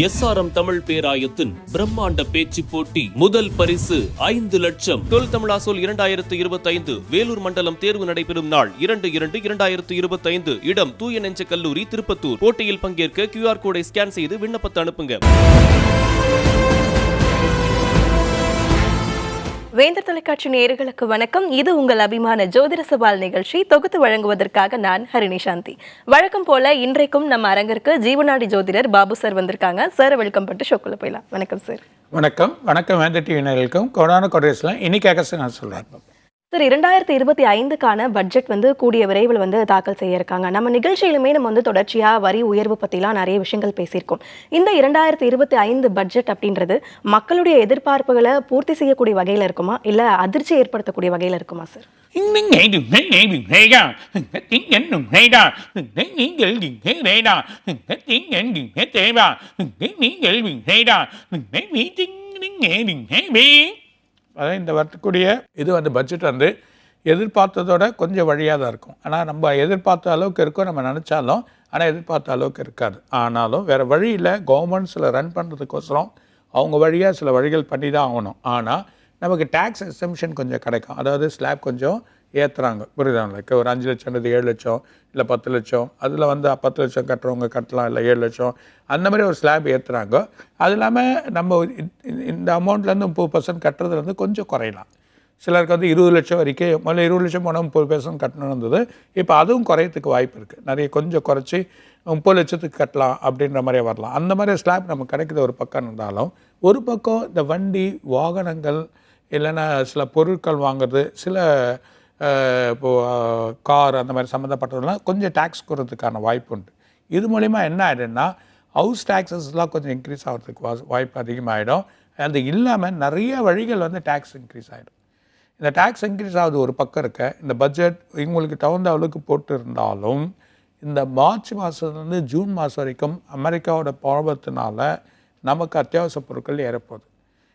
SRM Tamil பேராயத்தின் பிரம்மாண்ட பேச்சு போட்டி முதல் பரிசு ஐந்து லட்சம். தொல் தமிழாசோல் இரண்டாயிரத்து இருபத்தைந்து வேலூர் மண்டலம் தேர்வு நடைபெறும் நாள் இரண்டு இரண்டு இரண்டாயிரத்து இருபத்தைந்து. இடம் தூய நெஞ்ச கல்லூரி திருப்பத்தூர். போட்டியில் பங்கேற்க கியூஆர் கோடை ஸ்கேன் செய்து விண்ணப்பத்தை அனுப்புங்க. வேந்தர் தொலைக்காட்சி நேயர்களுக்கு வணக்கம். இது உங்கள் அபிமான ஜோதிட சவால் நிகழ்ச்சி. தொகுத்து வழங்குவதற்காக நான் ஹரிணி சாந்தி. வழக்கம் போல இன்றைக்கும் நம்ம அரங்கிற்கு ஜீவநாடி ஜோதிடர் பாபு சார் வந்திருக்காங்க. சார் வெல்கம் பட்டு ஷோக்குள்ள போயிடலாம். வணக்கம் சார். வணக்கம். வணக்கம் வேந்தர் டிவி நேர்களுக்கும் கொரோனா கொடேஸ்லாம் இன்னைக்கு நான் சொல்கிறேன் சார் இரண்டாயிரத்தி இருபத்தி ஐந்துக்கான பட்ஜெட் வந்து கூடிய விரைவில் வந்து தாக்கல் செய்ய இருக்காங்க நம்ம நிகழ்ச்சியிலுமே நம்ம வந்து தொடர்ச்சியாக வரி உயர்வு பற்றிலாம் நிறைய விஷயங்கள் பேசியிருக்கோம் இந்த இரண்டாயிரத்தி இருபத்தி ஐந்து பட்ஜெட் அப்படின்றது மக்களுடைய எதிர்பார்ப்புகளை பூர்த்தி செய்யக்கூடிய வகையில் இருக்குமா இல்லை அதிர்ச்சி ஏற்படுத்தக்கூடிய வகையில் இருக்குமா சார் அதான் இந்த வரக்கூடிய இது வந்து பட்ஜெட் வந்து எதிர்பார்த்ததோட கொஞ்சம் வழியாக தான் இருக்கும். ஆனால் நம்ம எதிர்பார்த்த அளவுக்கு இருக்கும் நம்ம நினச்சாலும் ஆனால் எதிர்பார்த்த அளவுக்கு இருக்காது. ஆனாலும் வேறு வழியில் கவர்மெண்ட்ஸில் ரன் பண்ணுறதுக்கோசரம் அவங்க வழியாக சில வழிகள் பண்ணி தான் ஆகணும். ஆனால் நமக்கு டேக்ஸ் எக்ஸம்ஷன் கொஞ்சம் கிடைக்கும். அதாவது ஸ்லாப் கொஞ்சம் ஏற்றுறாங்க புரியுதாங்களுக்கு ஒரு அஞ்சு லட்சம்ன்றது ஏழு லட்சம் இல்லை பத்து லட்சம். அதில் வந்து பத்து லட்சம் கட்டுறவங்க கட்டலாம் இல்லை ஏழு லட்சம். அந்த மாதிரி ஒரு ஸ்லாப் ஏற்றுறாங்க அது இல்லாமல் நம்ம இந்த- இந்த அமௌண்ட்லேருந்து முப்பது பர்சன்ட் கட்டுறதுலேருந்து கொஞ்சம் குறையலாம். சிலருக்கு வந்து இருபது லட்சம் வரைக்கும் முதல்ல இருபது லட்சம் போனால் முப்பது பர்சன்ட் கட்டணும்னு இருந்தது. இப்போ அதுவும் குறையத்துக்கு வாய்ப்பு இருக்குது நிறைய கொஞ்சம் குறைச்சி முப்பது லட்சத்துக்கு கட்டலாம் அப்படின்ற மாதிரியே வரலாம். அந்த மாதிரி ஸ்லாப் நமக்கு கிடைக்குது ஒரு பக்கம் இருந்தாலும் ஒரு பக்கம் இந்த வண்டி வாகனங்கள் இல்லைன்னா சில பொருட்கள் வாங்குறது சில இப்போது கார் அந்த மாதிரி சம்மந்தப்பட்டதெல்லாம் கொஞ்சம் டேக்ஸ் குறதுக்கான வாய்ப்பு உண்டு இது மூலிமா என்ன ஆகிடும்னா ஹவுஸ் டேக்ஸஸ்லாம் கொஞ்சம் இன்க்ரீஸ் ஆகிறதுக்கு வா வாய்ப்பு அதிகமாகிடும் அது இல்லாமல் நிறைய வழிகள் வந்து டேக்ஸ் இன்க்ரீஸ் ஆகிடும் இந்த டேக்ஸ் இன்க்ரீஸ் ஆகுது ஒரு பக்கம் இருக்க இந்த பட்ஜெட் இவங்களுக்கு தகுந்த அளவுக்கு போட்டு இருந்தாலும் இந்த மார்ச் மாதத்துலேருந்து ஜூன் மாதம் வரைக்கும் அமெரிக்காவோட பாவத்தினால நமக்கு அத்தியாவசிய பொருட்கள் ஏறப்போகுது.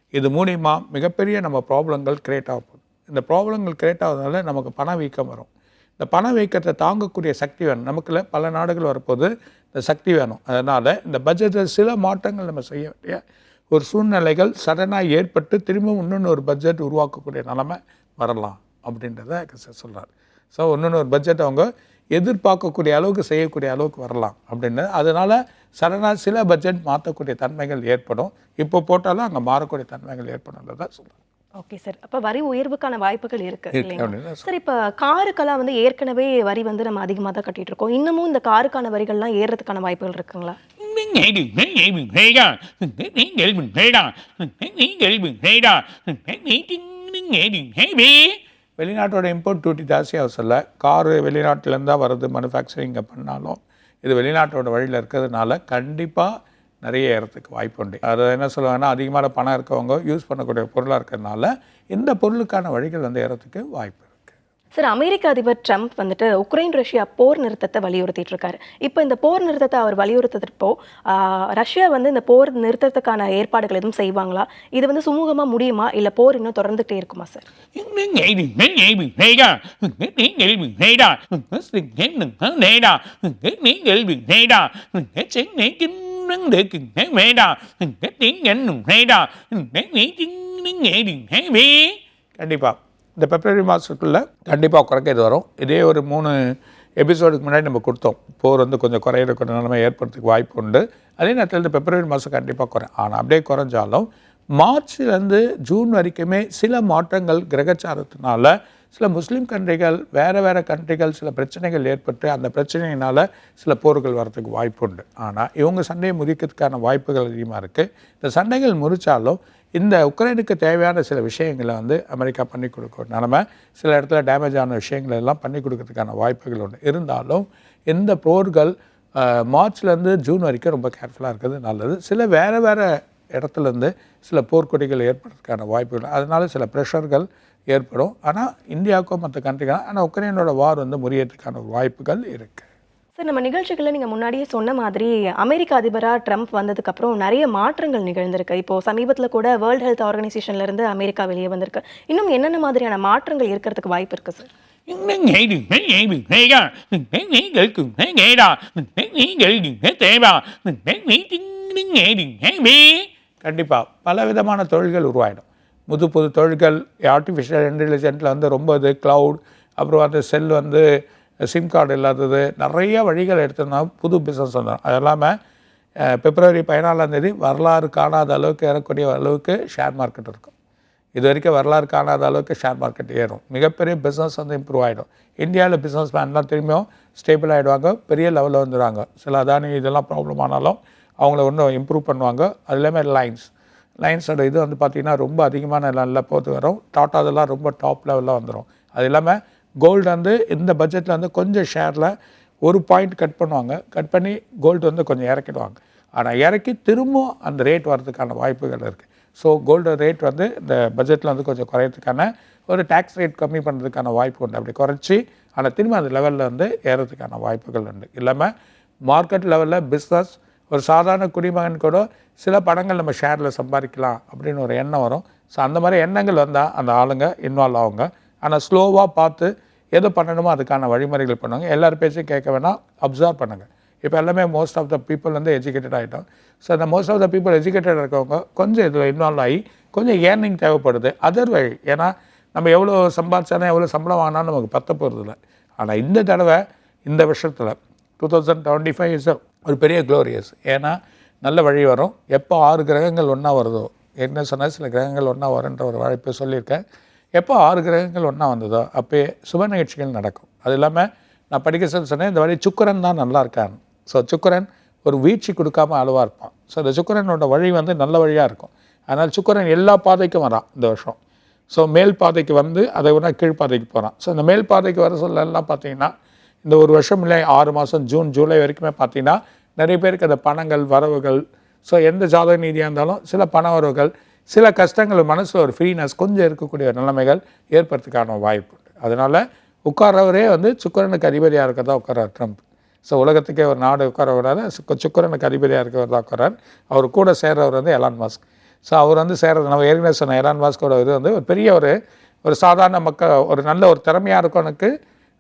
இது மூலிமா மிகப்பெரிய நம்ம ப்ராப்ளங்கள் க்ரியேட் ஆக இந்த ப்ராப்ளங்கள் கிரியேட் ஆகிறதுனால நமக்கு பணவீக்கம் வரும். இந்த பணவீக்கத்தை தாங்கக்கூடிய சக்தி வேணும். நமக்குள்ள பல நாடுகள் வரப்போது இந்த சக்தி வேணும். அதனால் இந்த பட்ஜெட்டில் சில மாற்றங்கள் நம்ம செய்ய வேண்டிய ஒரு சூழ்நிலைகள் சடனாக ஏற்பட்டு திரும்ப இன்னொன்று ஒரு பட்ஜெட் உருவாக்கக்கூடிய நிலைமை வரலாம் அப்படின்றத சொல்கிறார் ஸோ இன்னொன்று ஒரு பட்ஜெட் அவங்க எதிர்பார்க்கக்கூடிய அளவுக்கு செய்யக்கூடிய அளவுக்கு வரலாம் அப்படின்னு. அதனால் சடனாக சில பட்ஜெட் மாற்றக்கூடிய தன்மைகள் ஏற்படும். இப்போ போட்டாலும் அங்கே மாறக்கூடிய தன்மைகள் ஏற்படும்ன்றதான் சொல்கிறேன் ஓகே சார் அப்போ வரி உயர்வுக்கான வாய்ப்புகள் இருக்கு இல்லைங்களா? சார் இப்போ காருக்கெல்லாம் வந்து ஏற்கனவே வரி வந்து நம்ம அதிகமாக தான் கட்டிட்டு இருக்கோம் இன்னமும் இந்த காருக்கான வரிகள்லாம் ஏறுறதுக்கான வாய்ப்புகள் இருக்குங்களா? வெளிநாட்டோட இம்போர்ட் டியூட்டி ஜாஸ்தியாக சொல்ல காரு வெளிநாட்டிலேருந்து தான் வருது மேனுஃபேக்சரிங்கை பண்ணாலும். இது வெளிநாட்டோட வழியில் இருக்கிறதுனால கண்டிப்பாக நிறைய ஏறத்துக்கு வாய்ப்பு உண்டு அது என்ன சொல்லுவாங்கன்னா அதிகமான பணம் இருக்கவங்க யூஸ் பண்ணக்கூடிய பொருளாக இருக்கிறதுனால இந்த பொருளுக்கான வழிகள் வந்து ஏறத்துக்கு வாய்ப்பு சார் அமெரிக்க அதிபர் ட்ரம்ப் வந்துட்டு உக்ரைன் ரஷ்யா போர் நிறுத்தத்தை வலியுறுத்திட்டு இருக்காரு இப்போ இந்த போர் நிறுத்தத்தை அவர் வலியுறுத்தப்போ ஆஹ், ரஷ்யா வந்து இந்த போர் நிறுத்தத்துக்கான ஏற்பாடுகள் எதுவும் செய்வாங்களா இது வந்து சுமூகமா முடியுமா இல்ல போர் இன்னும் தொடர்ந்துட்டே இருக்குமா சார் கண்டிப்பாக இந்த பிப்ரவரி மாதத்துக்குள்ளே கண்டிப்பாக குறைக்க இது வரும். இதே ஒரு மூணு எபிசோடுக்கு முன்னாடி நம்ம கொடுத்தோம். போர் வந்து கொஞ்சம் குறையிறக்கூடிய நிலைமை ஏற்படுறதுக்கு வாய்ப்பு உண்டு. அதே நேரத்தில் இந்த பிப்ரவரி மாதம் கண்டிப்பாக குறை ஆனால் அப்படியே குறைஞ்சாலும் மார்ச்லேருந்து ஜூன் வரைக்குமே சில மாற்றங்கள் கிரகச்சாரத்தினால சில முஸ்லீம் கண்ட்ரிகள் வேறு வேறு கண்ட்ரிகள் சில பிரச்சனைகள் ஏற்பட்டு அந்த பிரச்சனையினால் சில போர்கள் வரத்துக்கு வாய்ப்பு உண்டு. ஆனால் இவங்க சண்டையை முறிக்கிறதுக்கான வாய்ப்புகள் அதிகமாக இருக்குது இந்த சண்டைகள் முறித்தாலும் இந்த உக்ரைனுக்கு தேவையான சில விஷயங்களை வந்து அமெரிக்கா பண்ணி கொடுக்கும். நிலமை சில இடத்துல டேமேஜ் ஆன விஷயங்கள் எல்லாம் பண்ணி கொடுக்கறதுக்கான வாய்ப்புகள் உண்டு. இருந்தாலும் இந்த போர்கள் மார்ச்லேருந்து ஜூன் வரைக்கும் ரொம்ப கேர்ஃபுல்லாக இருக்கிறது நல்லது. சில வேறு வேறு இடத்துலேருந்து சில போர்க்கொடிகள் ஏற்படுறதுக்கான வாய்ப்புகள் அதனால் சில ப்ரெஷர்கள் ஏற்படும். ஆனால் இந்தியாவுக்கும் மற்ற கண்ட்ரிகள் ஆனால் உக்ரைனோட வார் வந்து முறியறதுக்கான வாய்ப்புகள் இருக்குது சார் நம்ம நிகழ்ச்சிகளில் நீங்கள் முன்னாடியே சொன்ன மாதிரி அமெரிக்க அதிபராக ட்ரம்ப் வந்ததுக்கு அப்புறம் நிறைய மாற்றங்கள் நிகழ்ந்திருக்கு. இப்போ சமீபத்தில் கூட வேர்ல்ட் ஹெல்த் ஆர்கனைசேஷன்ல இருந்து அமெரிக்கா வெளியே வந்திருக்கு. இன்னும் என்னென்ன மாதிரியான மாற்றங்கள் இருக்கிறதுக்கு வாய்ப்பு இருக்கு சார் கண்டிப்பாக பல விதமான தொழில்கள் உருவாயிடும். புது புது தொழில்கள் ஆர்டிஃபிஷியல் இன்டெலிஜென்ட்டில் வந்து ரொம்ப இது க்ளவுட் அப்புறம் அந்த செல் வந்து சிம் கார்டு இல்லாதது நிறைய வழிகள் எடுத்திருந்தோம் புது பிஸ்னஸ் வந்துடும் அது இல்லாமல் பிப்ரவரி பதினாலாம் தேதி வரலாறு காணாத அளவுக்கு ஏறக்கூடிய அளவுக்கு ஷேர் மார்க்கெட் இருக்கும். இது வரைக்கும் வரலாறு காணாத அளவுக்கு ஷேர் மார்க்கெட் ஏறும். மிகப்பெரிய பிஸ்னஸ் வந்து இம்ப்ரூவ் ஆகிடும் இந்தியாவில் பிஸ்னஸ் மேன்லாம் திரும்பியும் ஸ்டேபிள் ஆகிடுவாங்க பெரிய லெவலில் வந்துடுவாங்க சில அதானி இதெல்லாம் ப்ராப்ளம் ஆனாலும் அவங்கள இன்னும் இம்ப்ரூவ் பண்ணுவாங்க. அது இல்லாமல் லைன்ஸ் லைன்ஸோட இது வந்து பார்த்திங்கன்னா ரொம்ப அதிகமான நல்ல போது வரும். டாட்டா அதெல்லாம் ரொம்ப டாப் லெவலில் வந்துடும் அது இல்லாமல் கோல்டு வந்து இந்த பட்ஜெட்டில் வந்து கொஞ்சம் ஷேரில் ஒரு பாயிண்ட் கட் பண்ணுவாங்க. கட் பண்ணி கோல்டு வந்து கொஞ்சம் இறக்கிடுவாங்க. ஆனால் இறக்கி திரும்பவும் அந்த ரேட் வர்றதுக்கான வாய்ப்புகள் இருக்குது ஸோ கோல்டு ரேட் வந்து இந்த பட்ஜெட்டில் வந்து கொஞ்சம் குறையறதுக்கான ஒரு டேக்ஸ் ரேட் கம்மி பண்ணுறதுக்கான வாய்ப்பு உண்டு. அப்படி குறைச்சி ஆனால் திரும்ப அந்த லெவலில் வந்து ஏறதுக்கான வாய்ப்புகள் உண்டு. இல்லாமல் மார்க்கெட் லெவலில் பிஸ்னஸ் ஒரு சாதாரண குடிமகன் கூட சில படங்கள் நம்ம ஷேரில் சம்பாதிக்கலாம் அப்படின்னு ஒரு எண்ணம் வரும். ஸோ அந்த மாதிரி எண்ணங்கள் வந்தால் அந்த ஆளுங்க இன்வால்வ் ஆகுங்க ஆனால் ஸ்லோவாக பார்த்து எது பண்ணணுமோ அதுக்கான வழிமுறைகள் பண்ணுவாங்க. எல்லார் பேச்சையும் கேட்க வேணாம் அப்சர்வ் பண்ணுங்கள் இப்போ எல்லாமே மோஸ்ட் ஆஃப் த பீப்புள் வந்து எஜுகேட்டட் ஆகிட்டோம் ஸோ அந்த most of the people educated இருக்கவங்க கொஞ்சம் இதில் இன்வால்வ் ஆகி கொஞ்சம் ஏர்னிங் தேவைப்படுது. அதர் வழி ஏன்னா நம்ம எவ்வளோ சம்பாதிச்சாலும் எவ்வளோ சம்பளம் வாங்கினாலும் நமக்கு பத்த போகிறதில்ல ஆனால் இந்த தடவை இந்த வருஷத்தில் two thousand twenty five is ஒரு பெரிய க்ளோரியஸ் ஏன்னா நல்ல வழி வரும். எப்போ ஆறு கிரகங்கள் ஒன்றா வருதோ என்ன சொன்னால் சில கிரகங்கள் ஒன்றா வரும்ன்ற ஒரு வாய்ப்பை சொல்லியிருக்கேன். எப்போ ஆறு கிரகங்கள் ஒன்றா வந்ததோ அப்போயே சுப நிகழ்ச்சிகள் நடக்கும். அது இல்லாமல் நான் படிக்க சொல்ல சொன்னேன் இந்த வழி சுக்கரன் தான் நல்லா இருக்கான். ஸோ சுக்கரன் ஒரு வீழ்ச்சி கொடுக்காம அளவாக இருப்பான். ஸோ அந்த சுக்கரனோட வழி வந்து நல்ல வழியாக இருக்கும். அதனால் சுக்கரன் எல்லா பாதைக்கும் வரான் இந்த வருஷம். ஸோ மேல் பாதைக்கு வந்து அதை விட கீழ்ப்பாதைக்கு போகிறான் ஸோ இந்த மேல் பாதைக்கு வர சொல்லலாம் பார்த்தீங்கன்னா இந்த ஒரு வருஷம் இல்லை ஆறு மாதம் ஜூன் ஜூலை வரைக்குமே பார்த்தீங்கன்னா நிறைய பேருக்கு அந்த பணங்கள் வரவுகள் ஸோ எந்த ஜாதக நீதியாக இருந்தாலும் சில பண வரவுகள் சில கஷ்டங்கள் மனசில் ஒரு ஃப்ரீனஸ் கொஞ்சம் இருக்கக்கூடிய நிலைமைகள் ஏற்படுறதுக்கான வாய்ப்பு உண்டு. அதனால் உட்கார்றவரே வந்து சுக்கரனுக்கு அதிபதியாக இருக்கிறதா உட்காரார் ட்ரம்ப். ஸோ உலகத்துக்கே ஒரு நாடு உட்கார விடாத சுக்க- அதிபதியாக இருக்கிறவர் தான் உட்காரார் அவர் கூட சேர்றவர் வந்து எலான் மாஸ்க் ஸோ அவர் வந்து சேர்றது நம்ம ஏற்கனவே சொன்ன எலான் மாஸ்கோட இது வந்து ஒரு பெரிய ஒரு ஒரு சாதாரண மக்கள் ஒரு நல்ல ஒரு திறமையாக இருக்கவனுக்கு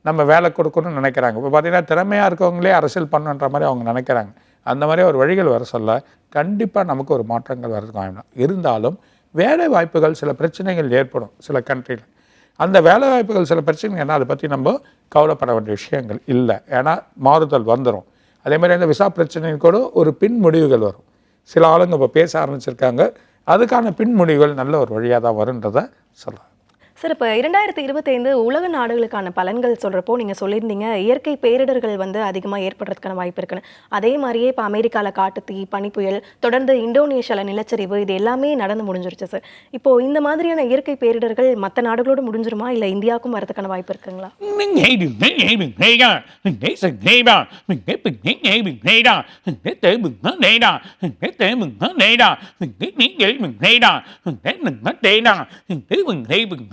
நம்ம வேலை கொடுக்கணும்னு நினைக்கிறாங்க. இப்போ பார்த்தீங்கன்னா திறமையாக இருக்கவங்களே அரசியல் பண்ணுன்ற மாதிரி அவங்க நினைக்கிறாங்க. அந்த மாதிரி ஒரு வழிகள் வர சொல்ல கண்டிப்பாக நமக்கு ஒரு மாற்றங்கள் வரதுக்கு வாய்ப்பு இருந்தாலும் வேலை வாய்ப்புகள் சில பிரச்சனைகள் ஏற்படும் சில கண்ட்ரியில் அந்த வேலை வாய்ப்புகள் சில பிரச்சனைகள் என்ன அதை பற்றி நம்ம கவலைப்பட வேண்டிய விஷயங்கள் இல்லை. ஏன்னா மாறுதல் வந்துடும் அதே மாதிரி அந்த விசா பிரச்சனைக்கு கூட ஒரு பின் முடிவுகள் வரும். சில ஆளுங்க இப்போ பேச ஆரம்பிச்சிருக்காங்க. அதுக்கான பின் முடிவுகள் நல்ல ஒரு வழியாக தான் வருன்றதை சொல்லலாம். சார் இப்போ இரண்டாயிரத்தி இருபத்தைந்து உலக நாடுகளுக்கான பலன்கள் சொல்கிறப்போ நீங்கள் சொல்லியிருந்தீங்க இயற்கை பேரிடர்கள் வந்து அதிகமாக ஏற்படுறதுக்கான வாய்ப்பு இருக்குன்னு. அதே மாதிரியே இப்போ அமெரிக்காவில் காட்டுத்தீ பனிப்புயல் தொடர்ந்து இந்தோனேஷியாவில் நிலச்சரிவு இது எல்லாமே நடந்து முடிஞ்சிருச்சு சார். இப்போது இந்த மாதிரியான இயற்கை பேரிடர்கள் மற்ற நாடுகளோடு முடிஞ்சிருமா? இல்லை இந்தியாவுக்கும் வரதுக்கான வாய்ப்பு இருக்குங்களா?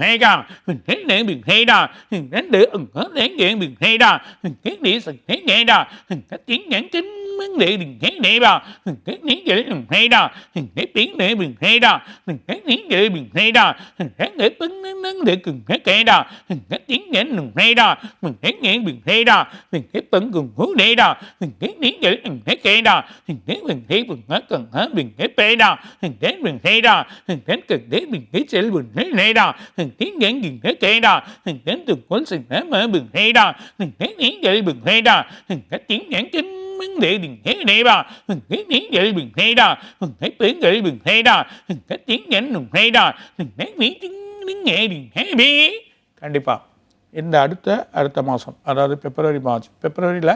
hay đó. Mình thấy điện mình hay đó. Mình thấy được ứng hết đến điện mình hay đó. Mình thấy điện sừng thấy nghe đó. Mình thấy tiếng nhãn kính mến đề đừng thấy để đó đừng thấy nghĩ để đừng thấy đó đừng thấy tiếng để đừng thấy đó đừng thấy nghĩ để đừng thấy đó đừng thấy để tính đến vấn đề đừng thấy kệ đó đừng thấy tiếng nghe đừng thấy đó đừng thấy nghe đừng thấy đó đừng thấy tính đừng hướng đệ đó đừng thấy nghĩ để đừng thấy kệ đó đừng thấy đừng thấy đừng thấy cần hết đừng thấy bể đó đừng thấy đừng thấy đó đừng thấy cần thấy đừng thấy sẽ đừng thấy này đó đừng thấy nghĩ đừng thấy kể đó đừng thấy đừng quấn xin mở mở đừng thấy đó đừng thấy nghĩ để đừng thấy đó đừng thấy tiếng nghe kính minh địa đừng thế này ba cái tiếng vậy đừng thế đa cái tiếng vậy đừng thế đa cái tiếng nhẫn đừng thế đa cái tiếng tiếng nghệ đừng thế bi கண்டிப்பாக இந்த அடுத்த அடுத்த மாதம் அதாவது பிப்ரவரி March பிப்ரவரியில்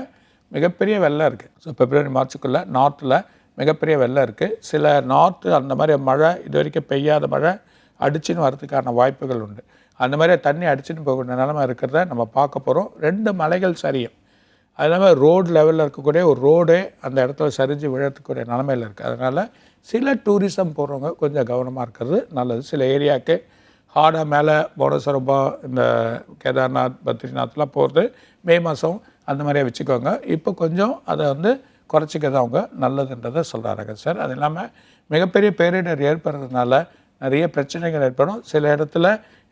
மிகப்பெரிய வெள்ளம் இருக்குது ஸோ பிப்ரவரி மார்ச்சுக்குள்ளே நார்த்தில் மிகப்பெரிய வெள்ளம் இருக்குது சில நார்த்து அந்த மாதிரி மழை இது வரைக்கும் பெய்யாத மழை அடிச்சுன்னு வரதுக்கான வாய்ப்புகள் உண்டு. அந்த மாதிரி தண்ணி அடிச்சுன்னு போகக்கூடிய நிலமை இருக்கிறத நம்ம பார்க்க போகிறோம் ரெண்டு மலைகள் சரியும். அது இல்லாமல் ரோடு லெவலில் இருக்கக்கூடிய ஒரு ரோடே அந்த இடத்துல சரிஞ்சு விழறதுக்கூடிய நிலமையில் இருக்குது அதனால் சில டூரிசம் போகிறவங்க கொஞ்சம் கவனமாக இருக்கிறது நல்லது. சில ஏரியாவுக்கு ஹார்டாக மேலே போனசரபா இந்த கேதார்நாத் பத்ரிநாத்லாம் போகிறது மே மாதம் அந்த மாதிரியே வச்சுக்கோங்க. இப்போ கொஞ்சம் அதை வந்து குறைச்சிக்கிறது அவங்க நல்லதுன்றதை சொல்கிறாங்க சார். அது இல்லாமல் மிகப்பெரிய பேரிடர் ஏற்படுறதுனால நிறைய பிரச்சனைகள் ஏற்படும். சில இடத்துல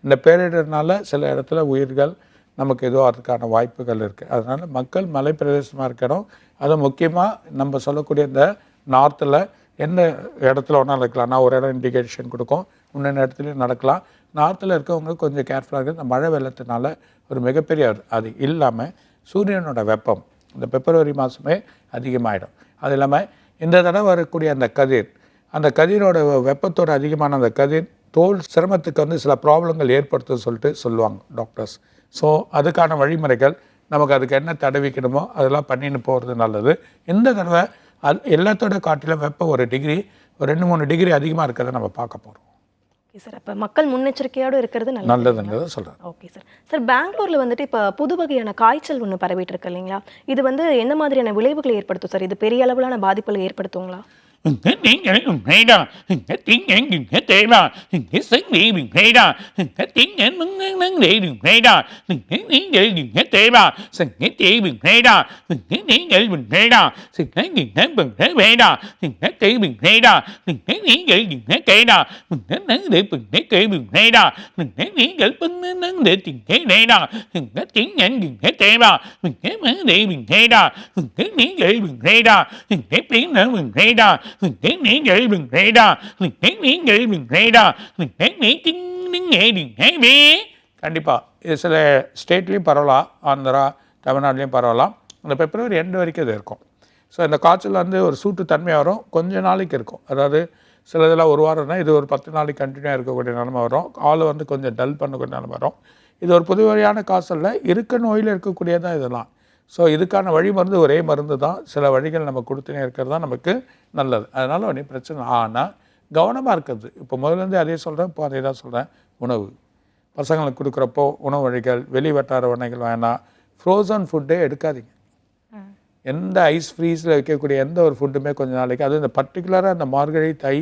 இந்த பேரிடர்னால சில இடத்துல உயிர்கள் நமக்கு ஏதோ அதுக்கான வாய்ப்புகள் இருக்குது அதனால் மக்கள் மலை பிரதேசமாக இருக்கணும் அதுவும் முக்கியமாக நம்ம சொல்லக்கூடிய இந்த நார்த்தில் எந்த இடத்துல ஒன்றா நடக்கலாம் நான் ஒரு இடம் இண்டிகேஷன் கொடுக்கும். இன்னொன்று இடத்துலையும் நடக்கலாம். நார்த்தில் இருக்கவங்க கொஞ்சம் கேர்ஃபுல்லாக இருக்குது இந்த மழை வெள்ளத்தினால ஒரு மிகப்பெரிய அது- அது இல்லாமல் சூரியனோட வெப்பம் இந்த பிப்ரவரி மாதமே அதிகமாகிடும் அது இல்லாமல் இந்த தடவை வரக்கூடிய அந்த கதிர் அந்த கதிரோட வெப்பத்தோட அதிகமான அந்த கதிர் தோல் சிரமத்துக்கு வந்து சில ப்ராப்ளங்கள் ஏற்படுத்தும் சொல்லிட்டு சொல்லுவாங்க டாக்டர்ஸ் ஸோ அதுக்கான வழிமுறைகள் நமக்கு அதுக்கு என்ன தடவிக்கணுமோ அதெல்லாம் பண்ணின்னு போகிறது நல்லது. இந்த தடவை அது எல்லாத்தோட காட்டிலும் வெப்பம் ஒரு டிகிரி ஒரு ரெண்டு மூணு டிகிரி அதிகமாக இருக்கிறத நம்ம பார்க்க போகிறோம் ஓகே சார் அப்போ மக்கள் முன்னெச்சரிக்கையோடு இருக்கிறது நல்லது நல்லதுங்கிறத சொல்கிறேன் ஓகே சார் சார் பெங்களூர்ல வந்துட்டு இப்போ புது வகையான காய்ச்சல் ஒன்று பரவிட்டு இருக்கு இல்லைங்களா? இது வந்து எந்த மாதிரியான விளைவுகளை ஏற்படுத்தும் சார் இது பெரிய அளவிலான பாதிப்புகளை ஏற்படுத்துங்களா? hết tiếng nhảy mình hay đó hết tiếng nhảy mình hết tệ đó hết sức bị mình hay đó hết tiếng nhảy nắng nắng nắng lệ mình hay đó hết tiếng nhảy mình hết tệ đó mình hết tệ mình hay đó hết tiếng nhảy mình hay đó mình hết mình hết mình hay đó mình hết tệ mình hay đó hết tiếng nhảy mình hết tệ đó mình hết nắng lệ mình hết tệ mình hay đó hết tiếng nhảy mình nắng nắng lệ mình hết tệ đó mình hết tiếng nhảy mình hết tệ đó mình hết nắng lệ mình hay đó mình hết tiếng nhảy mình hay đó hết tiếng nữa mình hay đó கண்டிப்பாக இது சில ஸ்டேட்லேயும் பரவலாம். ஆந்திரா தமிழ்நாட்டிலையும் பரவலாம். அந்த பிப்ரவரி end வரைக்கும் இது இருக்கும். So இந்த காய்ச்சல் வந்து ஒரு சூட்டு தன்மையாக வரும். கொஞ்ச நாளைக்கு இருக்கும். அதாவது சில இதெல்லாம் ஒரு வாரம்னா இது ஒரு பத்து நாளைக்கு கண்டினியூவாக இருக்கக்கூடிய நிலமை வரும். ஆள் வந்து கொஞ்சம் டல் பண்ணக்கூடிய நிலமை வரும். இது ஒரு புது வகையான காய்ச்சலில் இருக்க நோயில் இருக்கக்கூடியதான் இதெல்லாம். ஸோ இதுக்கான வழி மருந்து ஒரே மருந்து தான். சில வழிகள் நம்ம கொடுத்துனே இருக்கிறது தான் நமக்கு நல்லது. அதனால் ஒன்றும் பிரச்சனை ஆனால் கவனமாக இருக்கிறது. இப்போ முதல்லேருந்து அதே சொல்கிறேன் இப்போ அதே தான் சொல்கிறேன் உணவு. பசங்களுக்கு கொடுக்குறப்போ உணவு வழிகள் வெளி வட்டார உணவுகள் வேணாம் ஃப்ரோசன் ஃபுட்டே எடுக்காதீங்க. எந்த ஐஸ் ஃப்ரீஸில் வைக்கக்கூடிய எந்த ஒரு ஃபுட்டுமே கொஞ்ச நாளைக்கு அதுவும் இந்த பர்டிகுலராக இந்த மார்கழி தை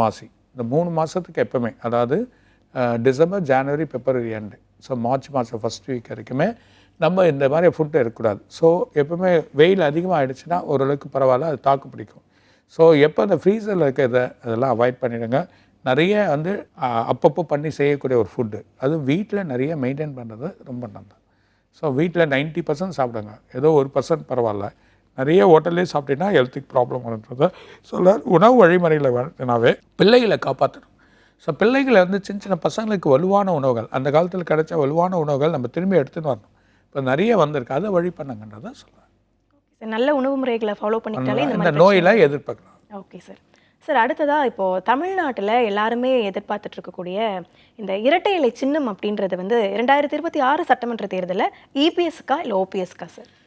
மாசி. இந்த மூணு மாதத்துக்கு எப்பவுமே. அதாவது December January February end so March மாதம் ஃபஸ்ட் வீக் வரைக்குமே நம்ம இந்த மாதிரி ஃபுட்டு இருக்கக்கூடாது ஸோ எப்பவுமே வெயில் அதிகமாக ஆகிடுச்சுன்னா ஓரளவுக்கு பரவாயில்ல அது தாக்கு பிடிக்கும். ஸோ எப்போ அந்த ஃப்ரீசரில் இருக்கிறத அதெல்லாம் அவாய்ட் பண்ணிடுங்க. நிறைய வந்து அப்பப்போ பண்ணி செய்யக்கூடிய ஒரு ஃபுட்டு அது வீட்டில் நிறைய மெயின்டைன் பண்ணுறது ரொம்ப நல்லது. ஸோ வீட்டில் நைன்ட்டி பர்சன்ட் சாப்பிடுங்க. ஏதோ ஒரு பர்சன்ட் பரவாயில்ல. நிறைய ஹோட்டல்லே சாப்பிட்டீங்கன்னா ஹெல்த்துக்கு ப்ராப்ளம் வருன்றத சொல்ல உணவு வழிமுறையில் வரனாவே பிள்ளைகளை காப்பாற்றணும் ஸோ பிள்ளைகளை வந்து சின்ன சின்ன பசங்களுக்கு வலுவான உணவுகள் அந்த காலத்தில் கிடைச்ச வலுவான உணவுகள் நம்ம திரும்பி எடுத்துன்னு வரணும். இப்போ நிறைய வந்திருக்கு. அதை வழி பண்ணுங்கன்றதை சொல்கிறேன் சார் நல்ல உணவு முறைகளை ஃபாலோ பண்ணிக்கிட்டாலே இந்த நோயில் எதிர்பார்க்கலாம். ஓகே சார் சார் அடுத்ததா இப்போ தமிழ்நாட்டில் எல்லாருமே எதிர்பார்த்துட்டு இருக்கக்கூடிய இந்த இரட்டை இலை சின்னம் அப்படின்றது வந்து இரண்டாயிரத்தி இருபத்தி ஆறு சட்டமன்ற தேர்தலில் இபிஎஸ்க்கா இல்லை ஓபிஎஸ்க்கா சார்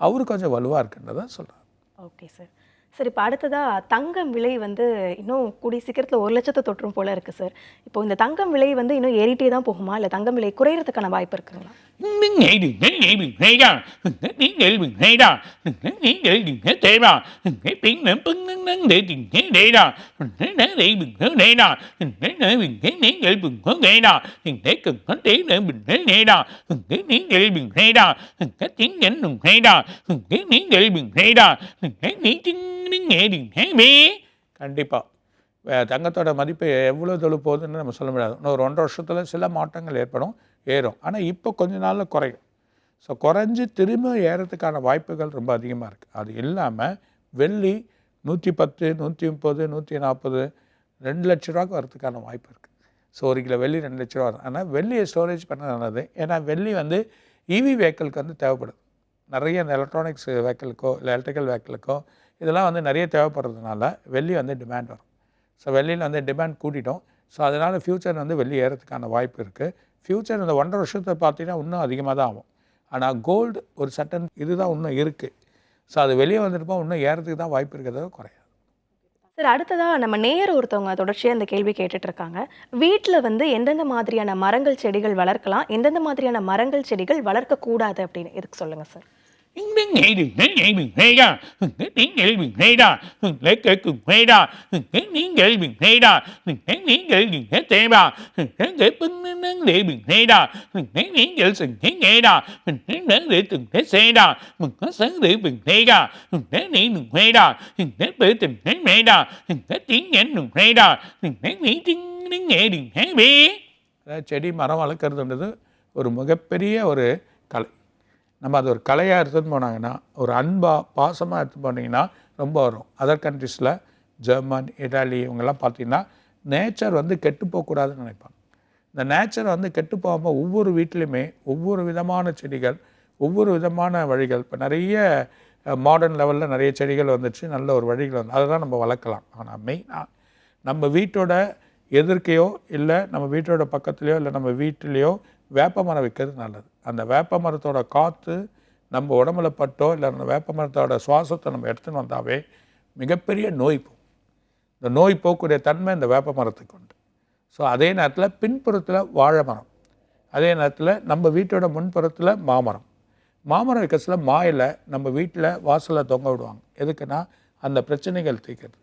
அவரு கொஞ்சம் வலுவாக இருக்குன்றதை சொல்கிறேன் ஓகே சார். சார் இப்போ அடுத்ததாக தங்கம் விலை வந்து இன்னும் கூடிய சீக்கிரத்தில் ஒரு லட்சத்தை தொற்றும் போல இருக்குது சார். இப்போ இந்த தங்கம் விலை வந்து இன்னும் ஏறிட்டே தான் போகுமா? இல்லை தங்கம் விலை குறையிறதுக்கான வாய்ப்பு இருக்குங்களா? கண்டிப்பாக தங்கத்தோட மதிப்பு எவ்வளோ தொழு போகுதுன்னு நம்ம சொல்ல முடியாது. இன்னொரு ஒன்றரை வருஷத்தில் சில மாற்றங்கள் ஏற்படும். ஏறும். ஆனால் இப்போ கொஞ்ச நாளில் குறையும். ஸோ குறைஞ்சி திரும்ப ஏறத்துக்கான வாய்ப்புகள் ரொம்ப அதிகமாக இருக்குது அது இல்லாமல் வெள்ளி நூற்றி பத்து நூற்றி முப்பது நூற்றி நாற்பது ரெண்டு லட்ச ரூபாய்க்கு வரதுக்கான வாய்ப்பு இருக்குது ஸோ ஒரு கிலோ வெள்ளி ரெண்டு லட்ச ரூபா வரும். ஆனால் வெள்ளியை ஸ்டோரேஜ் பண்ண நல்லது ஏன்னா வெள்ளி வந்து இவி வெஹிக்கிளுக்கு வந்து தேவைப்படுது. நிறைய இந்த எலக்ட்ரானிக்ஸ் வெஹிக்கிளுக்கோ இல்லை எலக்ட்ரிக்கல் வெஹிக்கிளுக்கோ இதெல்லாம் வந்து நிறைய தேவைப்படுறதுனால வெள்ளி வந்து டிமாண்ட் வரும். ஸோ வெள்ளியில் வந்து டிமாண்ட் கூட்டிட்டோம். ஸோ அதனால் ஃப்யூச்சர் வந்து வெள்ளி ஏறத்துக்கான வாய்ப்பு இருக்குது ஃப்யூச்சர் இந்த ஒன்றரை வருஷத்தை பார்த்தீங்கன்னா இன்னும் அதிகமாக தான் ஆகும். ஆனால் கோல்டு ஒரு சட்டன் இதுதான் இன்னும் இருக்குது ஸோ அது வெளியே வந்துட்டுப்போ இன்னும் ஏறதுக்கு தான் வாய்ப்பு இருக்கிறத குறையாது. சார் அடுத்ததாக நம்ம நேயர் ஒருத்தவங்க தொடர்ச்சியாக இந்த கேள்வி கேட்டுட்ருக்காங்க வீட்டில் வந்து எந்தெந்த மாதிரியான மரங்கள் செடிகள் வளர்க்கலாம் எந்தெந்த மாதிரியான மரங்கள் செடிகள் வளர்க்கக்கூடாது அப்படின்னு. இதுக்கு சொல்லுங்கள் sir Nghe đừng nghe nghe đừng nghe ra Tiếng nghe đừng nghe ra Lấy cái cùng nghe ra Tiếng nghe đừng nghe ra Tiếng nghe đừng nghe tê ra Tiếng nghe bưng nâng để đừng nghe ra Tiếng nghe nghe sừng nghe nghe ra Tiếng nghe để từng thế xe ra Mình có sáng để đừng nghe ra Tiếng nghe đừng nghe ra Tiếng nghe bế tình nghe nghe ra Tiếng nghe tiếng nghe đừng nghe ra Tiếng nghe nghe tiếng nghe đừng nghe bế அதாவது செடி மரம் வளர்க்குறதுன்றது ஒரு மிகப்பெரிய ஒரு கலை நம்ம அது ஒரு கலையாக எடுத்துன்னு போனாங்கன்னா ஒரு அன்பாக பாசமாக எடுத்து போனீங்கன்னா ரொம்ப வரும். அதர் கண்ட்ரிஸில் ஜெர்மன் இட்டாலி இவங்கெல்லாம் பார்த்தீங்கன்னா நேச்சர் வந்து கெட்டு போகக்கூடாதுன்னு நினைப்பாங்க. இந்த நேச்சர் வந்து கெட்டு போகாமல் ஒவ்வொரு வீட்லேயுமே ஒவ்வொரு விதமான செடிகள் ஒவ்வொரு விதமான வழிகள். இப்போ நிறைய மாடர்ன் லெவலில் நிறைய செடிகள் வந்துச்சு நல்ல ஒரு வழிகள் வந்து அதை தான் நம்ம வளர்க்கலாம். ஆனால் மெயினாக நம்ம வீட்டோட எதிர்க்கையோ இல்லை நம்ம வீட்டோட பக்கத்துலேயோ இல்லை நம்ம வீட்டிலையோ வேப்ப மரம் வைக்கிறது நல்லது. அந்த வேப்ப மரத்தோட காற்று நம்ம உடம்புல பட்டோ இல்லை அந்த வேப்ப மரத்தோட சுவாசத்தை நம்ம எடுத்துன்னு வந்தாவே மிகப்பெரிய நோய் போகும். இந்த நோய் போகக்கூடிய தன்மை இந்த வேப்ப மரத்துக்கு உண்டு. ஸோ அதே நேரத்தில் பின்புறத்தில் வாழை மரம் அதே நேரத்தில் நம்ம வீட்டோட முன்புறத்தில் மாமரம். மாமரம் வைக்க சில மாயில் நம்ம வீட்டில் வாசலில் தொங்க விடுவாங்க. எதுக்குன்னா அந்த பிரச்சனைகள் தீர்க்கிறது.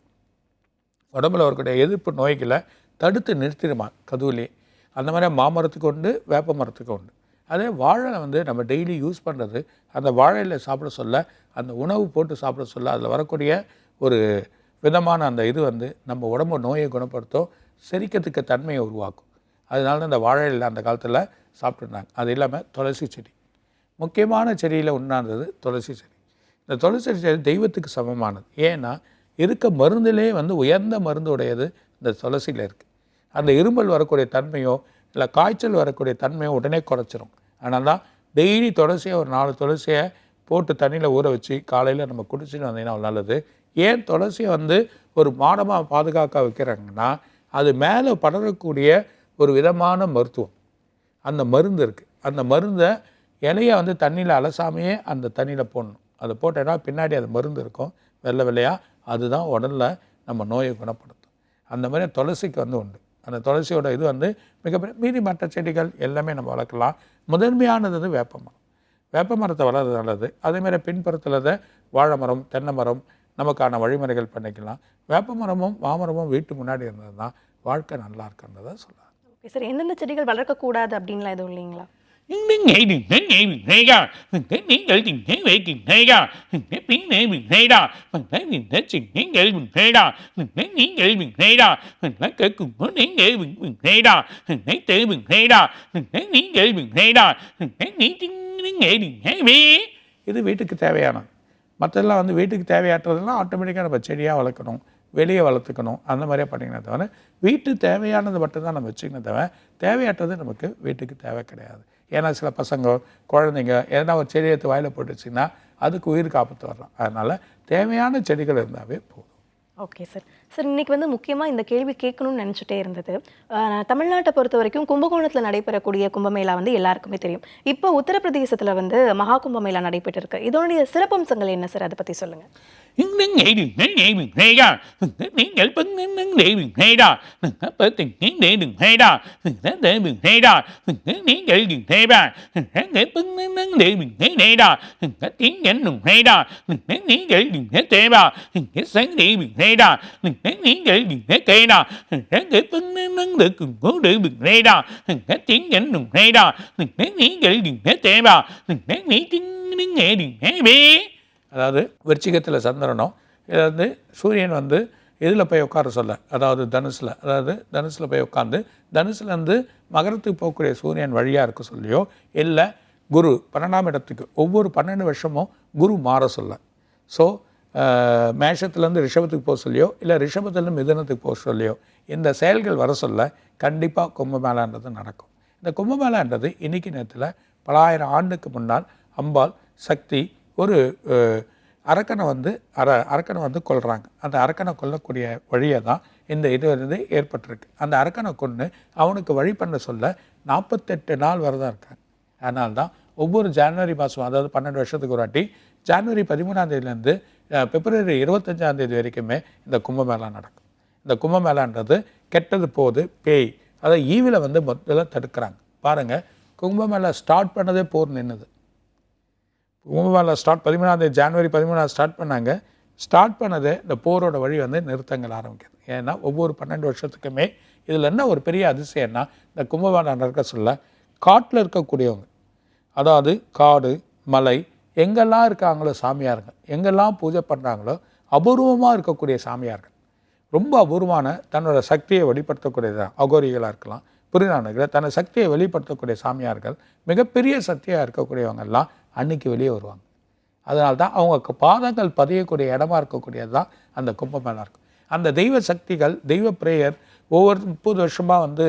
உடம்புல வரக்கூடிய எதிர்ப்பு நோய்களை தடுத்து நிறுத்திடுமா கதுவிலே அந்த மாதிரி மாமரத்துக்கு உண்டு வேப்ப மரத்துக்கு உண்டு. அதே வாழை வந்து நம்ம டெய்லி யூஸ் பண்ணுறது அந்த வாழையில் சாப்பிட சொல்ல அந்த உணவு போட்டு சாப்பிட சொல்ல அதில் வரக்கூடிய ஒரு விதமான அந்த இது வந்து நம்ம உடம்பு நோயை குணப்படுத்தும் செரிக்கிறதுக்கு தன்மையை உருவாக்கும். அதனால தான் இந்த வாழையில் அந்த காலத்தில் சாப்பிட்டுருந்தாங்க. அது இல்லாமல் துளசி செடி. முக்கியமான செடியில் உண்டானது துளசி செடி. இந்த துளசி செடி தெய்வத்துக்கு சமமானது. ஏன்னா இருக்க மருந்திலே வந்து உயர்ந்த மருந்து உடையது இந்த துளசியில் இருக்குது அந்த இருமல் வரக்கூடிய தன்மையோ இல்லை காய்ச்சல் வரக்கூடிய தன்மையோ உடனே குறைச்சிரும். அதனால தான் டெய்லி துளசியை ஒரு நாலு துளசியை போட்டு தண்ணியில் ஊற வச்சு காலையில் நம்ம குடிச்சிட்டு வந்தீங்கன்னா அவ்வளோ நல்லது. ஏன் துளசியை வந்து ஒரு மாடமாக பாதுகாக்க வைக்கிறாங்கன்னா அது மேலே படரக்கூடிய ஒரு விதமான மருத்துவம். அந்த மருந்து இருக்குது அந்த மருந்தை இலையை வந்து தண்ணியில் அலசாமையே அந்த தண்ணியில் போடணும். அதை போட்டேன்னா பின்னாடி அது மருந்து இருக்கும். வெள்ளை வெள்ளையாக அதுதான் உடலில் நம்ம நோயை குணப்படுத்தும். அந்த மாதிரி துளசிக்கு வந்து உண்டு. அந்த துளசியோட இது வந்து மிகப்பெரிய மீதி மற்ற செடிகள் எல்லாமே நம்ம வளர்க்கலாம். முதன்மையானது வந்து வேப்பமரம் வேப்ப மரத்தை வளர்றது நல்லது. அதேமாதிரி பின்புறத்தில் தான் வாழை மரம் தென்னை மரம் நமக்கான வழிமுறைகள் பண்ணிக்கலாம். வேப்ப மரமும் மாமரமும் வீட்டு முன்னாடி இருந்தது தான் வாழ்க்கை நல்லா இருக்குன்றதை சொல்லலாம் ஓகே சார். எந்தெந்த செடிகள் வளர்க்கக்கூடாது அப்படின்லாம் எதுவும் இல்லைங்களா? Nghe đừng nghe ngày mình thấy ra Mình thấy tiếng nghe đừng thấy vậy đừng thấy ra Mình thấy tiếng nghe mình thấy ra Mình thấy mình thấy chừng nghe nghe mình thấy ra Mình thấy nghe nghe mình thấy ra Mình thấy cái cùng có nghe nghe mình mình thấy ra Mình thấy tự mình thấy ra Mình thấy nghe nghe mình thấy ra Mình thấy nghe tiếng nghe đừng thấy vậy இது வீட்டுக்கு தேவையானது மற்றெல்லாம் வந்து வீட்டுக்கு தேவையாற்றதெல்லாம் ஆட்டோமேட்டிக்காக நம்ம செடியாக வளர்க்கணும் வெளியே வளர்த்துக்கணும் அந்த மாதிரியே பண்ணிங்கன்னா தவிர வீட்டு தேவையானது மட்டும்தான் நம்ம வச்சுக்கணும் தவிர தேவையற்றது நமக்கு வீட்டுக்கு தேவை கிடையாது ஏன்னா சில பசங்க குழந்தைங்க எதனா ஒரு செடி எடுத்து வாயில் போட்டுச்சுன்னா அதுக்கு உயிர் காப்பாற்று வரலாம். அதனால் தேவையான செடிகள் இருந்தாவே போதும். ஓகே சார் சார் இன்னைக்கு வந்து முக்கியமாக இந்த கேள்வி கேட்கணும்னு நினச்சிட்டே இருந்தது தமிழ்நாட்டை பொறுத்த வரைக்கும் கும்பகோணத்தில் நடைபெறக்கூடிய கும்பமேளா வந்து எல்லாருக்குமே தெரியும் இப்போ உத்தரப்பிரதேசத்தில் வந்து மகா கும்பமேளா நடைபெற்று இருக்கு இதனுடைய சிறப்பம்சங்கள் என்ன சார் அதை பற்றி சொல்லுங்கள் நீங்கள் cây đà cái tính nên năng lực cùng cố được được đây đà cái tiếng dẫn đừng đây đà cái nghĩ அதாவது விருச்சிகத்தில் சந்திரனும் இதை வந்து சூரியன் வந்து இதில் போய் உட்கார சொல்ல அதாவது தனுசில் அதாவது தனுசில் போய் உட்காந்து தனுசுலேருந்து மகரத்துக்கு போகக்கூடிய சூரியன் வழியாக இருக்க சொல்லியோ இல்லை குரு பன்னெண்டாம் இடத்துக்கு ஒவ்வொரு பன்னெண்டு வருஷமும் குரு மாற சொல்ல ஸோ மேஷத்துலேருந்து ரிஷபத்துக்கு போக சொல்லியோ இல்லை ரிஷபத்துலேருந்து மிதனத்துக்கு போக சொல்லியோ இந்த செயல்கள் வர சொல்ல கண்டிப்பாக கும்பமேளான்றது நடக்கும். இந்த கும்பமேளான்றது இன்னைக்கு நேரத்தில் பலாயிரம் ஆண்டுக்கு முன்னால் அம்பாள் சக்தி ஒரு அரக்கனை வந்து அர அரக்கனை வந்து கொள்கிறாங்க அந்த அரக்கனை கொல்லக்கூடிய வழியை தான் இந்த இது வந்து ஏற்பட்டிருக்கு. அந்த அரக்கனை கொண்டு அவனுக்கு வழி பண்ண சொல்ல நாற்பத்தெட்டு நாள் வரதான் இருக்காங்க. அதனால்தான் ஒவ்வொரு ஜான்வரி மாதம் அதாவது பன்னெண்டு வருஷத்துக்கு ஒரு வாட்டி ஜனவரி பதிமூணாம் தேதியிலேருந்து பிப்ரவரி இருபத்தஞ்சாம் தேதி வரைக்குமே இந்த கும்பமேளா நடக்கும். இந்த கும்பமேளான்றது கெட்டது போகுது பேய் அதாவது ஈவில் வந்து முதல்ல தடுக்கிறாங்க. பாருங்கள் கும்பமேளா ஸ்டார்ட் பண்ணதே போர் நின்னுது. கும்பமேளா ஸ்டார்ட் பதிமூணாம் தேதி ஜனவரி பதிமூணாவது ஸ்டார்ட் பண்ணாங்க. ஸ்டார்ட் பண்ணதே இந்த போரோட வழி வந்து நிறுத்தங்கள் ஆரம்பிக்குது. ஏன்னா ஒவ்வொரு பன்னெண்டு வருஷத்துக்குமே இதில் என்ன ஒரு பெரிய அதிசயம்னா இந்த கும்பமேளா நடக்க சொல்ல காட்டில் இருக்கக்கூடியவங்க அதாவது காடு மலை எங்கெல்லாம் இருக்காங்களோ சாமியாருங்க எங்கெல்லாம் பூஜை பண்ணுறாங்களோ அபூர்வமாக இருக்கக்கூடிய சாமியார்கள். ரொம்ப அபூர்வமான தன்னோட சக்தியை வெளிப்படுத்தக்கூடியதான் அகோரிகளாக இருக்கலாம் புரிநானகளை தன்னோட சக்தியை வெளிப்படுத்தக்கூடிய சாமியார்கள் மிகப்பெரிய சக்தியாக இருக்கக்கூடியவங்கெல்லாம் அன்னைக்கு வெளியே வருவாங்க. அதனால தான் அவங்க பாதங்கள் பதியக்கூடிய இடமா இருக்கக்கூடியது தான் அந்த கும்பமேளா இருக்கும். அந்த தெய்வ சக்திகள் தெய்வ பிரேயர் ஒவ்வொரு முப்பது வருஷமாக வந்து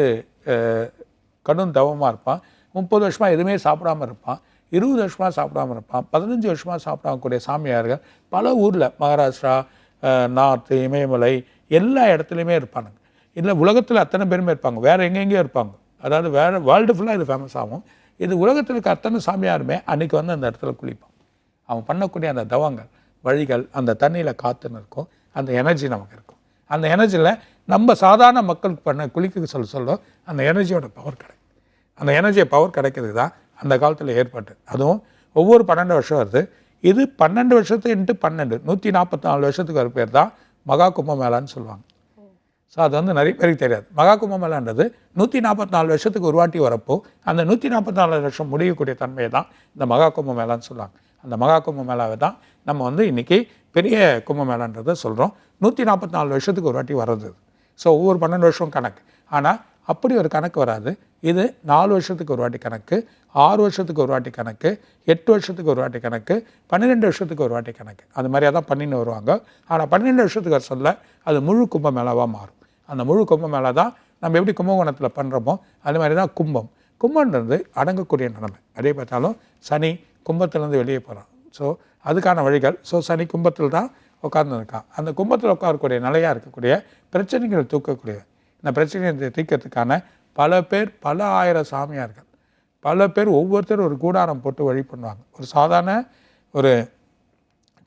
கடும் தவமாக இருப்பான். முப்பது வருஷமாக எதுவுமே சாப்பிடாம இருப்பான். இருபது வருஷமாக சாப்பிடாம இருப்பான். பதினஞ்சு வருஷமாக சாப்பிடாமக்கூடிய சாமியார்கள் பல ஊரில் மகாராஷ்டிரா நார்த்து இமயமலை எல்லா இடத்துலையுமே இருப்பானுங்க. இல்லை உலகத்தில் அத்தனை பேருமே இருப்பாங்க. வேறு எங்கெங்கேயோ இருப்பாங்க. அதாவது வேறு வேர்ல்டு ஃபுல்லாக இது ஃபேமஸ் ஆகும். இது உலகத்தில் இருக்க அத்தனை சாமியாருமே அன்றைக்கி வந்து அந்த இடத்துல குளிப்பான். அவன் பண்ணக்கூடிய அந்த தவங்கள் வழிகள் அந்த தண்ணியில் காற்றுன்னு இருக்கும் அந்த எனர்ஜி நமக்கு இருக்கும். அந்த எனர்ஜியில் நம்ம சாதாரண மக்களுக்கு பண்ண குளிக்க சொல்ல சொல்ல அந்த எனர்ஜியோட பவர் கிடைக்கும். அந்த எனர்ஜியை பவர் கிடைக்கிறது தான் அந்த காலத்தில் ஏற்பட்டு. அதுவும் ஒவ்வொரு பன்னெண்டு வருஷம் வருது. இது பன்னெண்டு வருஷத்து இன்ட்டு பன்னெண்டு. நூற்றி நாற்பத்தி நாலு வருஷத்துக்கு ஒரு பேர் தான் மகா கும்பமேளான்னு சொல்லுவாங்க. ஸோ அது வந்து நிறைய பேருக்கு தெரியாது. மகா கும்பமேளான்றது நூற்றி நாற்பத்தி நாலு வருஷத்துக்கு ஒரு வாட்டி வரப்போ அந்த நூற்றி நாற்பத்தி நாலு வருஷம் முடியக்கூடிய தன்மையை தான் இந்த மகா கும்பமேளான்னு சொல்லுவாங்க. அந்த மகா கும்பமேளாவை தான் நம்ம வந்து இன்றைக்கி பெரிய கும்பமேளான்றதை சொல்கிறோம் நூற்றி நாற்பத்தி நாலு வருஷத்துக்கு ஒரு வாட்டி வர்றது. ஸோ ஒவ்வொரு பன்னெண்டு வருஷம் கணக்கு. ஆனால் அப்படி ஒரு கணக்கு வராது. இது நாலு வருஷத்துக்கு ஒரு வாட்டி கணக்கு ஆறு வருஷத்துக்கு ஒரு வாட்டி கணக்கு எட்டு வருஷத்துக்கு ஒரு வாட்டி கணக்கு பன்னிரெண்டு வருஷத்துக்கு ஒரு வாட்டி கணக்கு. அது மாதிரியாக தான் பண்ணின்னு வருவாங்க. ஆனால் பன்னிரெண்டு வருஷத்துக்கு சொல்ல அது முழு கும்பமேளாவாக மாறும். அந்த முழு கும்பமேளா தான் நம்ம எப்படி கும்பகோணத்தில் பண்ணுறோமோ அது மாதிரி தான் கும்பம். கும்பம்ன்றது அடங்கக்கூடிய நிலைமை. அதே பார்த்தாலும் சனி கும்பத்துலேருந்து வெளியே போகிறான் ஸோ அதுக்கான வழிகள். ஸோ சனி கும்பத்தில் தான் உட்கார்ந்துருக்கான் அந்த கும்பத்தில் உட்காரக்கூடிய நிலையாக இருக்கக்கூடிய பிரச்சனைகள் தூக்கக்கூடிய இந்த பிரச்சனையை தீர்க்கறதுக்கான பல பேர் பல ஆயிரம் சாமியார்கள். பல பேர் ஒவ்வொருத்தரும் ஒரு கூடாரம் போட்டு வழி பண்ணுவாங்க. ஒரு சாதாரண ஒரு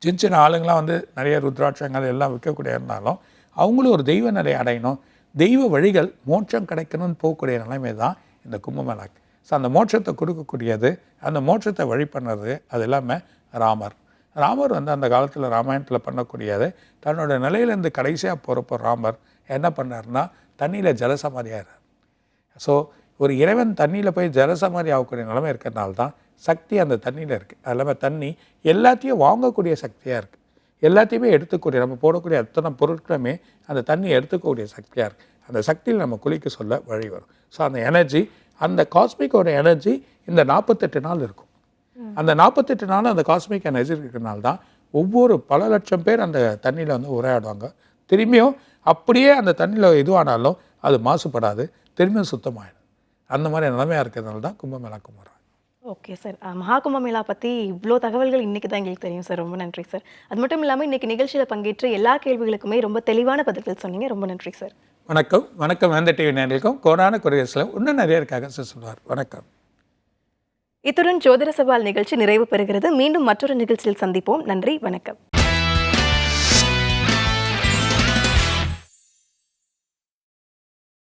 சின்ன சின்ன ஆளுங்களாம் வந்து நிறைய ருத்ராட்சங்கள் எல்லாம் விற்கக்கூடிய இருந்தாலும் அவங்களும் ஒரு தெய்வ நிலை அடையணும். தெய்வ வழிகள் மோட்சம் கிடைக்கணும்னு போகக்கூடிய நிலைமை தான் இந்த கும்பமேளாக்கு. ஸோ அந்த மோட்சத்தை கொடுக்கக்கூடியது அந்த மோட்சத்தை வழி பண்ணுறது அது இல்லாமல் ராமர். ராமர் வந்து அந்த காலத்தில் ராமாயணத்தில் பண்ணக்கூடியது தன்னோட நிலையிலேருந்து கடைசியாக போகிறப்போ ராமர் என்ன பண்ணாருன்னா தண்ணியில் ஜலசமாதியாகிறார் ஸோ ஒரு இறைவன் தண்ணியில் போய் ஜலசமாதி ஆகக்கூடிய நிலைமை இருக்கிறதுனால தான் சக்தி அந்த தண்ணியில் இருக்குது அது தண்ணி எல்லாத்தையும் வாங்கக்கூடிய சக்தியாக இருக்குது எல்லாத்தையுமே எடுத்துக்கூடிய நம்ம போடக்கூடிய அத்தனை பொருட்களுமே அந்த தண்ணி எடுத்துக்கக்கூடிய சக்தியாக இருக்குது அந்த சக்தியில் நம்ம குளிக்க சொல்ல வழி வரும். ஸோ அந்த எனர்ஜி அந்த காஸ்மிக்கோட எனர்ஜி இந்த நாற்பத்தெட்டு நாள் இருக்கும். அந்த நாற்பத்தெட்டு நாள் அந்த காஸ்மிக் எனர்ஜி இருக்கிறனால தான் ஒவ்வொரு பல லட்சம் பேர் அந்த தண்ணியில் வந்து உரையாடுவாங்க. திரும்பியும் அப்படியே அந்த தண்ணியில் இதுவானாலும் அது மாசுபடாது திரும்பியும் சுத்தமாயிடும். அந்த மாதிரி நிலைமையாக இருக்கிறதுனால தான் கும்பமேளா கும்புறாங்க ஓகே சார். மகா கும்பமேளா பற்றி இவ்வளோ தகவல்கள் இன்னைக்கு தான் எங்களுக்கு தெரியும் சார். ரொம்ப நன்றி சார். அது மட்டும் இல்லாமல் இன்னைக்கு நிகழ்ச்சியில் பங்கேற்று எல்லா கேள்விகளுக்குமே ரொம்ப தெளிவான பதில்கள் சொன்னீங்க. ரொம்ப நன்றி சார். வணக்கம். வணக்கம் வேந்த டிவி நேர்களுக்கும் கோடான குறையசில் இன்னும் நிறைய இருக்காங்க சார் சொல்லுவார் வணக்கம். இத்துடன் ஜோதிட சவால் நிகழ்ச்சி நிறைவு பெறுகிறது. மீண்டும் மற்றொரு நிகழ்ச்சியில் சந்திப்போம். நன்றி. வணக்கம்.